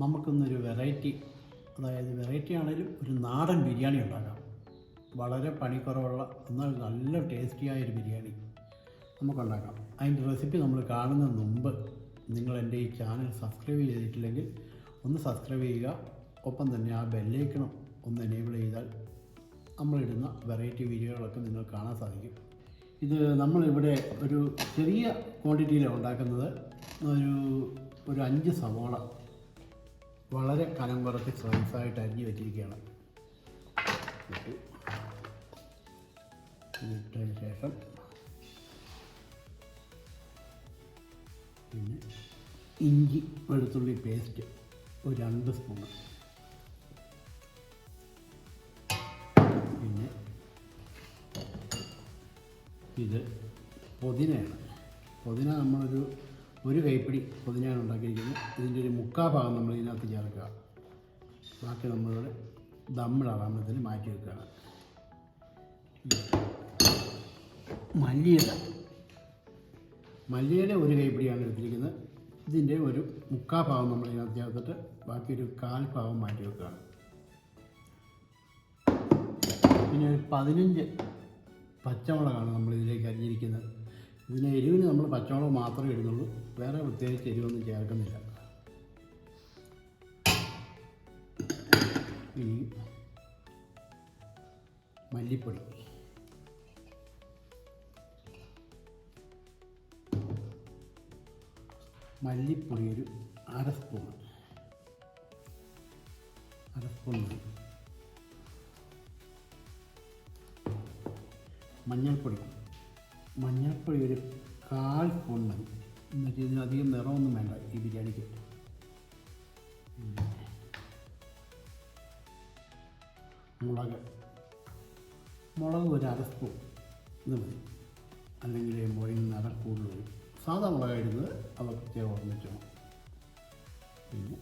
നമുക്കിന്നൊരു വെറൈറ്റി അതായത് വെറൈറ്റി ആണെങ്കിലും ഒരു നാടൻ ബിരിയാണി ഉണ്ടാക്കാം. വളരെ പണിക്കുറവുള്ള എന്നാൽ നല്ല ടേസ്റ്റിയായ ഒരു ബിരിയാണി നമുക്കുണ്ടാക്കാം. അതിന്റെ റെസിപ്പി നമ്മൾ കാണുന്നതിന് മുമ്പ് നിങ്ങൾ എന്റെ ഈ ചാനൽ സബ്സ്ക്രൈബ് ചെയ്തിട്ടില്ലെങ്കിൽ ഒന്ന് സബ്സ്ക്രൈബ് ചെയ്യുക. ഒപ്പം തന്നെ ആ ബെല്ലൈക്കണം ഒന്ന് എനേബിൾ ചെയ്താൽ നമ്മളിടുന്ന വെറൈറ്റി വീഡിയോകളൊക്കെ നിങ്ങൾ കാണാൻ സാധിക്കും. ഇത് നമ്മളിവിടെ ഒരു ചെറിയ ക്വാണ്ടിറ്റിയിലാണ് ഉണ്ടാക്കുന്നത്. ഒരു ഒരു അഞ്ച് സവോള വളരെ കനം കുറച്ച് സ്ലൈസായിട്ട് അരിഞ്ഞ് വെച്ചിരിക്കുകയാണ് ഇട്ടു. ഇട്ടതിന് ശേഷം പിന്നെ ഇഞ്ചി വെളുത്തുള്ളി പേസ്റ്റ് ഒരു രണ്ട് സ്പൂൺ പിന്നെ ഇത് പുതിനയാണ് പുതിന നമ്മളൊരു ഒരു കൈപ്പിടി പുതിനയാണ് ഉണ്ടാക്കിയിരിക്കുന്നത് ഇതിന്റെ ഒരു മുക്കാ ഭാഗം നമ്മൾ ഇതിനകത്ത് ചേർക്കുക. ബാക്കി നമ്മളിവിടെ ദമ്മിടാറാകുമ്പോഴത്തേന് മാറ്റി വെക്കുകയാണ്. മല്ലിയില. മല്ലിയില ഒരു കൈപ്പിടിയാണ് എടുത്തിരിക്കുന്നത്. ഇതിന്റെ ഒരു മുക്കാ ഭാഗം നമ്മൾ ഇതിനകത്ത് ചേർത്തിട്ട് ബാക്കി ഒരു കാൽ ഭാഗം മാറ്റി വെക്കുകയാണ്. പിന്നെ ഒരു പതിനഞ്ച് പച്ചമുളകാണ് നമ്മൾ ഇതിലേക്ക് അരിഞ്ഞിരിക്കുന്നത്. ഇതിന് എരിവിന് നമ്മൾ പച്ചമുളക് മാത്രമേ ഇടുന്നുള്ളൂ. വേറെ പ്രത്യേകിച്ച് എരിവൊന്നും ചേർക്കുന്നില്ല. ഇനി മല്ലിപ്പൊടി. മല്ലിപ്പൊടി ഒരു അര സ്പൂൺ. അര സ്പൂൺ മഞ്ഞൾപ്പൊടി. മഞ്ഞൾപ്പൊടി ഒരു കാൽ സ്പൂൺ മതി എന്നിട്ട് ഇതിനധികം നിറമൊന്നും വേണ്ട ഈ ബിരിയാണിക്ക്. മുളക്. മുളക് ഒരു അര സ്പൂൺ. ഇത് മതി. അല്ലെങ്കിൽ മുളകിന് നിറം കൂടുതൽ വരും. സാധാ മുളകായിരുന്നത് അവ പ്രത്യേകം ഓർമ്മിച്ചോണം പിന്നെ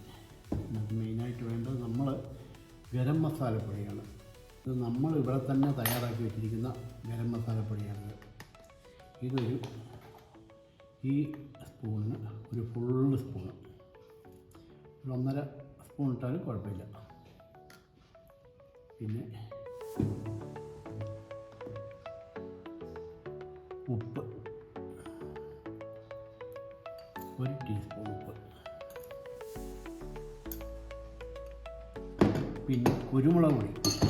നമുക്ക് മെയിനായിട്ട് വേണ്ടത് നമ്മൾ ഗരം മസാലപ്പൊടിയാണ്. ഇത് നമ്മൾ ഇവിടെ തന്നെ തയ്യാറാക്കി വെച്ചിരിക്കുന്ന ഗരം മസാലപ്പൊടിയാണിത് ഇതൊരു ഈ സ്പൂണിന് ഒരു ഫുള്ള് സ്പൂൺ ഒന്നര സ്പൂൺ ഇട്ടാലും കുഴപ്പമില്ല. പിന്നെ ഉപ്പ്. ഒരു ടീസ്പൂൺ ഉപ്പ്. പിന്നെ കുരുമുളക് പൊടി.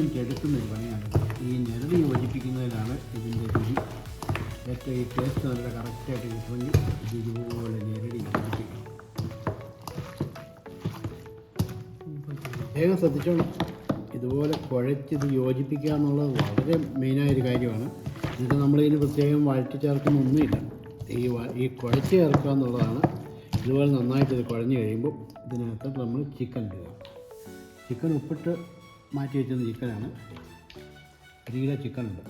എനിക്ക് എടുക്കുന്ന ഒരു പണിയാണ്. ഈ ഞെരടി യോജിപ്പിക്കുന്നതിലാണ് ഇതിന്റെ രുചി. ഏറ്റവും ഈ ടേസ്റ്റ് നല്ല കറക്റ്റായിട്ട് കിട്ടുമെങ്കിൽ ഇത് ഇതുപോലെ ഞെരടി യോജിപ്പിക്കണം. പ്രത്യേകം ശ്രദ്ധിച്ചോണം ഇതുപോലെ കുഴച്ചിത് യോജിപ്പിക്കുക എന്നുള്ളത് വളരെ മെയിനായൊരു കാര്യമാണ്. ഇത് നമ്മളിതിന് പ്രത്യേകം വഴറ്റി ചേർക്കുന്നൊന്നുമില്ല ഈ വ- ഈ കുഴച്ച് ചേർക്കുക എന്നുള്ളതാണ്. ഇതുപോലെ നന്നായിട്ട് ഇത് കുഴഞ്ഞ് കഴിയുമ്പോൾ ഇതിനകത്തോട്ട് നമ്മൾ ചിക്കൻ ഇടുക. ചിക്കൻ ഉപ്പിട്ട് മാറ്റി വെച്ചിരുന്ന ചിക്കനാണ്. ഒരു കിലോ ചിക്കൻ ഉണ്ട്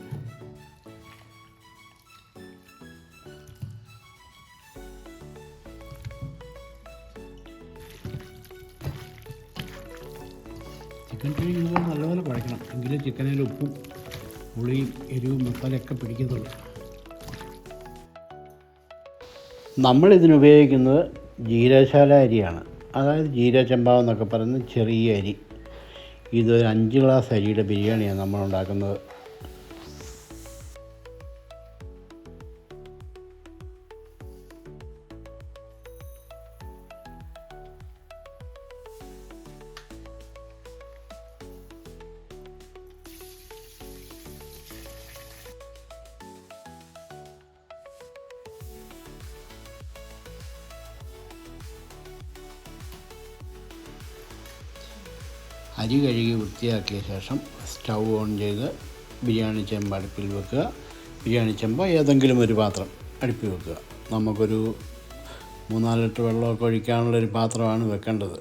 ചിക്കൻ ഫ്രൈ നിങ്ങൾ നല്ലപോലെ കുഴക്കണം എങ്കിലും ചിക്കനിൽ ഉപ്പും പുളിയും എരിവും മസാലയൊക്കെ പിടിക്കത്തുള്ളൂ നമ്മളിതിന് ഉപയോഗിക്കുന്നത് ജീരശാല അരിയാണ്. അതായത് ജീരചമ്പാവെന്നൊക്കെ പറയുന്ന ചെറിയ അരി. ഇതൊരു അഞ്ച് ഗ്ലാസ് അരിയുടെ ബിരിയാണിയാണ് നമ്മൾ ഉണ്ടാക്കുന്നത് അരി കഴുകി വൃത്തിയാക്കിയ ശേഷം സ്റ്റൗ ഓൺ ചെയ്ത് ബിരിയാണി ചെമ്പ് അടുപ്പിൽ വെക്കുക. ബിരിയാണി ചെമ്പ് ഏതെങ്കിലും ഒരു പാത്രം അടുപ്പിൽ വെക്കുക. നമുക്കൊരു മൂന്നാൽ ലിറ്റർ വെള്ളമൊക്കെ ഒഴിക്കാനുള്ളൊരു പാത്രമാണ് വെക്കേണ്ടത്.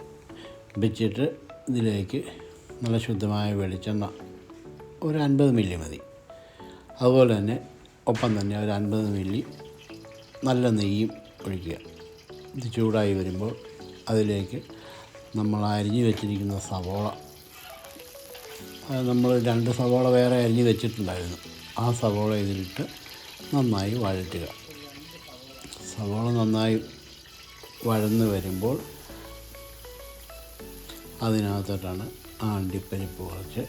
വെച്ചിട്ട് ഇതിലേക്ക് നല്ല ശുദ്ധമായ വെളിച്ചെണ്ണ ഒരു അൻപത് മില്ലി മതി. അതുപോലെ തന്നെ ഒപ്പം തന്നെ ഒരു അൻപത് മില്ലി നല്ല നെയ്യും ഒഴിക്കുക. ഇത് ചൂടായി വരുമ്പോൾ അതിലേക്ക് നമ്മൾ അരിഞ്ഞു വെച്ചിരിക്കുന്ന സവോള നമ്മൾ രണ്ട് സവോള വേറെ അരിഞ്ഞ് വെച്ചിട്ടുണ്ടായിരുന്നു. ആ സവോള ഇതിലിട്ട് നന്നായി വഴറ്റുക. സവോള നന്നായി വഴന്ന് വരുമ്പോൾ അതിനകത്തോട്ടാണ് ആ അണ്ടിപ്പരിപ്പ് കുറച്ച്.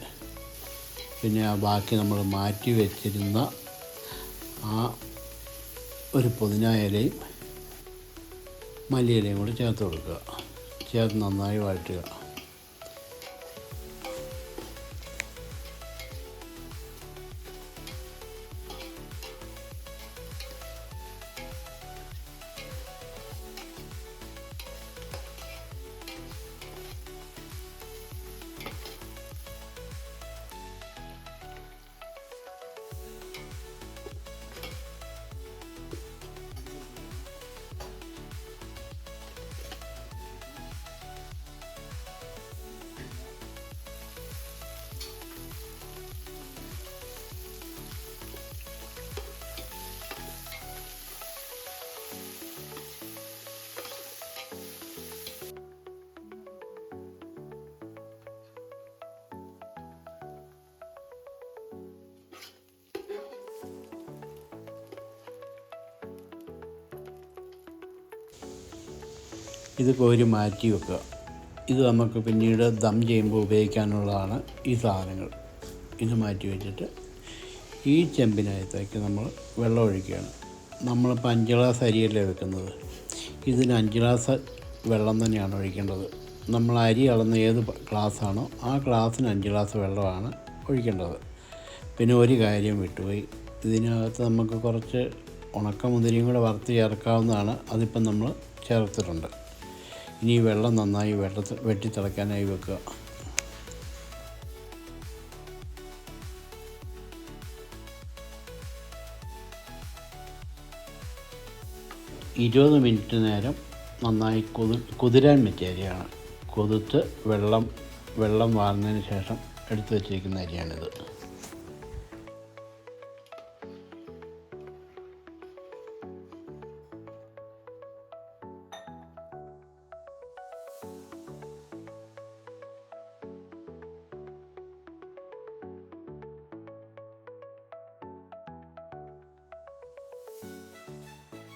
പിന്നെ ആ ബാക്കി നമ്മൾ മാറ്റി വെച്ചിരുന്ന ആ ഒരു പുതിന ഇലയും മല്ലിയിലയും കൂടി ചേർത്ത് കൊടുക്കുക. ചേർത്ത് നന്നായി വഴറ്റുക. ഇത് കോരി മാറ്റി വെക്കുക. ഇത് നമുക്ക് പിന്നീട് ദം ചെയ്യുമ്പോൾ ഉപയോഗിക്കാനുള്ളതാണ് ഈ സാധനങ്ങൾ. ഇത് മാറ്റി വെച്ചിട്ട് ഈ ചെമ്പിനകത്തേക്ക് നമ്മൾ വെള്ളം ഒഴിക്കുകയാണ്. നമ്മളിപ്പോൾ അഞ്ച് ഗ്ലാസ് അരിയല്ലേ വെക്കുന്നത്? ഇതിന് അഞ്ച് ഗ്ലാസ് വെള്ളം തന്നെയാണ് ഒഴിക്കേണ്ടത്. നമ്മൾ അരി അളന്ന ഏത് ഗ്ലാസ്സാണോ ആ ഗ്ലാസ്സിന് അഞ്ച് ഗ്ലാസ് വെള്ളമാണ് ഒഴിക്കേണ്ടത്. പിന്നെ ഒരു കാര്യം വിട്ടുപോയി. ഇതിനകത്ത് നമുക്ക് കുറച്ച് ഉണക്കമുന്തിരിയും കൂടെ വറുത്ത് ചേർക്കാവുന്നതാണ്. അതിപ്പം നമ്മൾ ചേർത്തിട്ടുണ്ട്. ഇനി വെള്ളം നന്നായി വെള്ളത്തിൽ വെട്ടിത്തിളയ്ക്കാനായി വെക്കുക. ഇരുപത് മിനിറ്റ് നേരം നന്നായി കൊതു കുതിരാൻ പറ്റിയ അരിയാണ്. കൊതുത്ത് വെള്ളം വെള്ളം വാർന്നതിന് ശേഷം എടുത്തു വച്ചിരിക്കുന്ന അരിയാണിത്.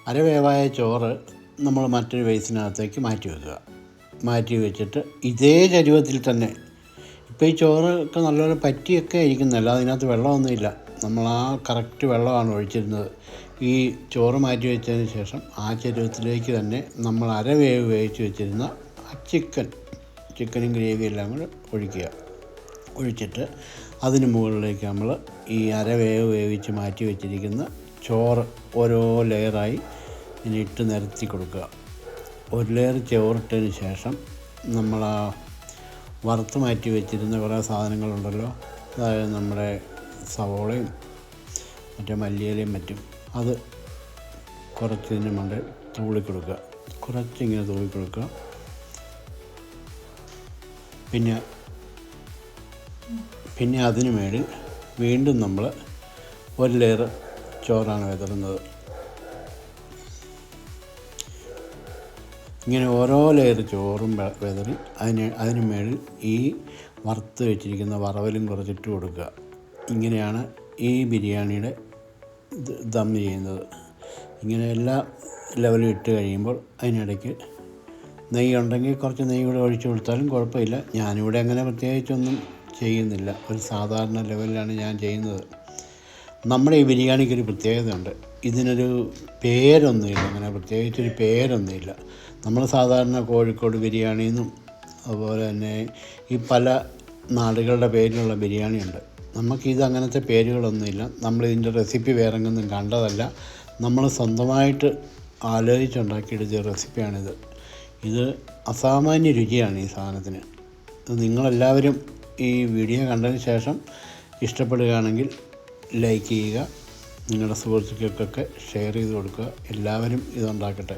അരവേവായ ചോറ് നമ്മൾ മറ്റൊരു വേസിനകത്തേക്ക് മാറ്റി വെക്കുക. മാറ്റി വെച്ചിട്ട് ഇതേ ചരുവത്തിൽ തന്നെ. ഇപ്പോൾ ഈ ചോറ് ഒക്കെ നല്ലപോലെ പറ്റിയൊക്കെ ഇരിക്കുന്നില്ല അതിനകത്ത് വെള്ളമൊന്നുമില്ല. നമ്മൾ ആ കറക്റ്റ് വെള്ളമാണ് ഒഴിച്ചിരുന്നത്. ഈ ചോറ് മാറ്റി വെച്ചതിന് ശേഷം ആ ചരുവത്തിലേക്ക് തന്നെ നമ്മൾ അരവേവ് വേവിച്ച് വെച്ചിരുന്ന ആ ചിക്കൻ ചിക്കനും ഗ്രേവിയും എല്ലാം കൂടെ ഒഴിക്കുക. ഒഴിച്ചിട്ട് അതിന് മുകളിലേക്ക് നമ്മൾ ഈ അരവേവ് വേവിച്ച് മാറ്റി വെച്ചിരിക്കുന്ന ചോറ് ഓരോ ലെയറായി ഇനി ഇട്ട് നിരത്തി കൊടുക്കുക. ഒരു ലെയർ ചോറിട്ടതിന് ശേഷം നമ്മൾ ആ വറുത്ത് മാറ്റി വെച്ചിരുന്ന കുറേ സാധനങ്ങളുണ്ടല്ലോ. അതായത് നമ്മുടെ സവോളയും മറ്റേ മല്ലിയിലയും മറ്റും അത് കുറച്ചതിന് മണ്ട തൂളിക്കൊടുക്കുക കുറച്ചിങ്ങനെ തൂളിക്കൊടുക്കുക പിന്നെ പിന്നെ അതിന് മേളിൽ വീണ്ടും നമ്മൾ ഒരു ലെയർ ചോറാണ് വിതറുന്നത്. ഇങ്ങനെ ഓരോ ലെയർ ചോറും വിതറി അതിന് അതിന് മേളിൽ ഈ വറുത്ത് വെച്ചിരിക്കുന്ന വറവലും കുറച്ചിട്ട് കൊടുക്കുക. ഇങ്ങനെയാണ് ഈ ബിരിയാണിയുടെ ദം ചെയ്യുന്നത്. ഇങ്ങനെ എല്ലാ ലെവലും ഇട്ട് കഴിയുമ്പോൾ അതിനിടയ്ക്ക് നെയ്യ് ഉണ്ടെങ്കിൽ കുറച്ച് നെയ്യ് കൂടെ ഒഴിച്ചു കൊടുത്താലും കുഴപ്പമില്ല. ഞാനിവിടെ അങ്ങനെ പ്രത്യേകിച്ചൊന്നും ചെയ്യുന്നില്ല. ഒരു സാധാരണ ലെവലിലാണ് ഞാൻ ചെയ്യുന്നത്. നമ്മുടെ ഈ ബിരിയാണിക്ക് ഒരു പ്രത്യേകതയുണ്ട്. ഇതിനൊരു പേരൊന്നുമില്ല. അങ്ങനെ പ്രത്യേകിച്ചൊരു പേരൊന്നുമില്ല. നമ്മൾ സാധാരണ കോഴിക്കോട് ബിരിയാണി എന്നും അതുപോലെ തന്നെ ഈ പല നാടുകളുടെ പേരിലുള്ള ബിരിയാണിയുണ്ട്. നമുക്കിത് അങ്ങനത്തെ പേരുകളൊന്നുമില്ല. നമ്മളിതിന്റെ റെസിപ്പി വേറെ ഒന്നും കണ്ടതല്ല. നമ്മൾ സ്വന്തമായിട്ട് ആലോചിച്ചുണ്ടാക്കിയെടുത്ത റെസിപ്പിയാണിത്. ഇത് അസാമാന്യ രുചിയാണ് ഈ സാധനത്തിന്. നിങ്ങളെല്ലാവരും ഈ വീഡിയോ കണ്ടതിന് ശേഷം ഇഷ്ടപ്പെടുകയാണെങ്കിൽ ലൈക്ക് ചെയ്യുക നിങ്ങളുടെ സുഹൃത്തുക്കൾക്കൊക്കെ ഷെയർ ചെയ്ത് കൊടുക്കുക. എല്ലാവരും ഇതുണ്ടാക്കട്ടെ.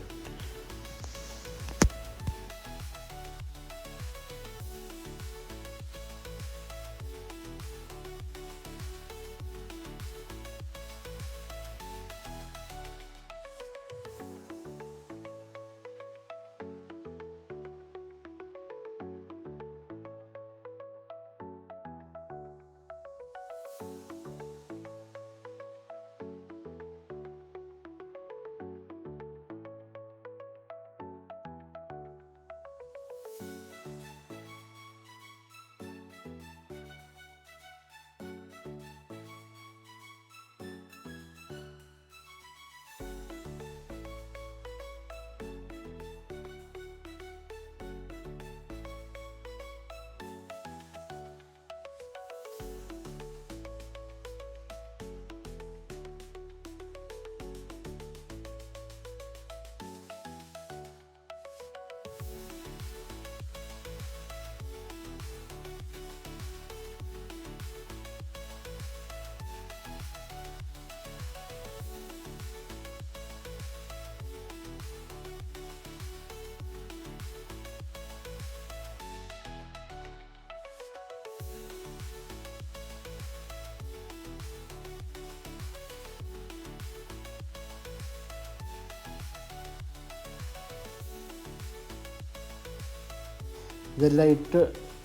ഇതെല്ലാം ഇട്ട്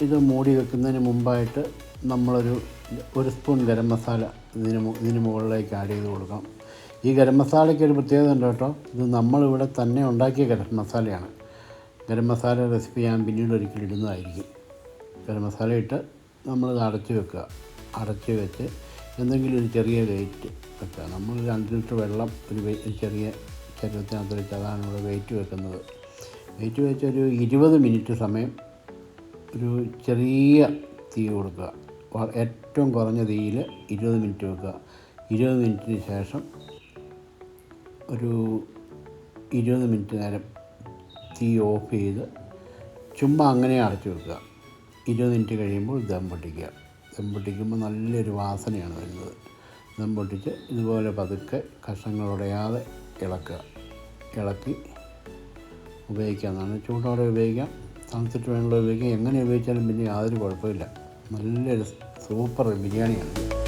ഇത് മൂടി വെക്കുന്നതിന് മുമ്പായിട്ട് നമ്മളൊരു ഒരു സ്പൂൺ ഗരം മസാല ഇതിന് ഇതിന് മുകളിലേക്ക് ആഡ് ചെയ്ത് കൊടുക്കാം. ഈ ഗരം മസാലയ്ക്ക് ഒരു പ്രത്യേകത ഉണ്ട് കേട്ടോ. ഇത് നമ്മളിവിടെ തന്നെ ഉണ്ടാക്കിയ ഗരം മസാലയാണ്. ഗരം മസാല റെസിപ്പി ഞാൻ പിന്നീട് ഒരിക്കലും ഇടുന്നതായിരിക്കും. ഗരം മസാല ഇട്ട് നമ്മളിത് അടച്ച് വെക്കുക. അടച്ച് വെച്ച് എന്തെങ്കിലും ഒരു ചെറിയ വെയിറ്റ് വെക്കുക. നമ്മൾ രണ്ട് ലിറ്റർ വെള്ളം ഒരു ചെറിയ ചരുവത്തിനകത്ത് വെച്ച് അതാണ് ഇവിടെ വെയിറ്റ് വെക്കുന്നത്. വെയിറ്റ് വെച്ച് ഒരു ഇരുപത് മിനിറ്റ് സമയം ഒരു ചെറിയ തീ കൊടുക്കുക. ഏറ്റവും കുറഞ്ഞ തീയിൽ ഇരുപത് മിനിറ്റ് വെക്കുക. ഇരുപത് മിനിറ്റിന് ശേഷം ഒരു ഇരുപത് മിനിറ്റ് നേരം തീ ഓഫ് ചെയ്ത് ചുമ്മാ അങ്ങനെ അടച്ചു വെക്കുക. ഇരുപത് മിനിറ്റ് കഴിയുമ്പോൾ ദം പൊട്ടിക്കുക. ദം പൊട്ടിക്കുമ്പോൾ നല്ലൊരു വാസനയാണ് വരുന്നത്. ദം പൊട്ടിച്ച് ഇതുപോലെ പതുക്കെ കഷ്ണങ്ങൾ ഉടയാതെ ഇളക്കുക. ഇളക്കി ഉപയോഗിക്കാവുന്നതാണ്. ചൂടോടെ ഉപയോഗിക്കാം. തണുത്തിട്ട് വേണമുള്ള ഉപയോഗിക്കാം എങ്ങനെ ഉപയോഗിച്ചാലും പിന്നെ യാതൊരു കുഴപ്പമില്ല. നല്ലൊരു സൂപ്പർ ബിരിയാണിയാണ്.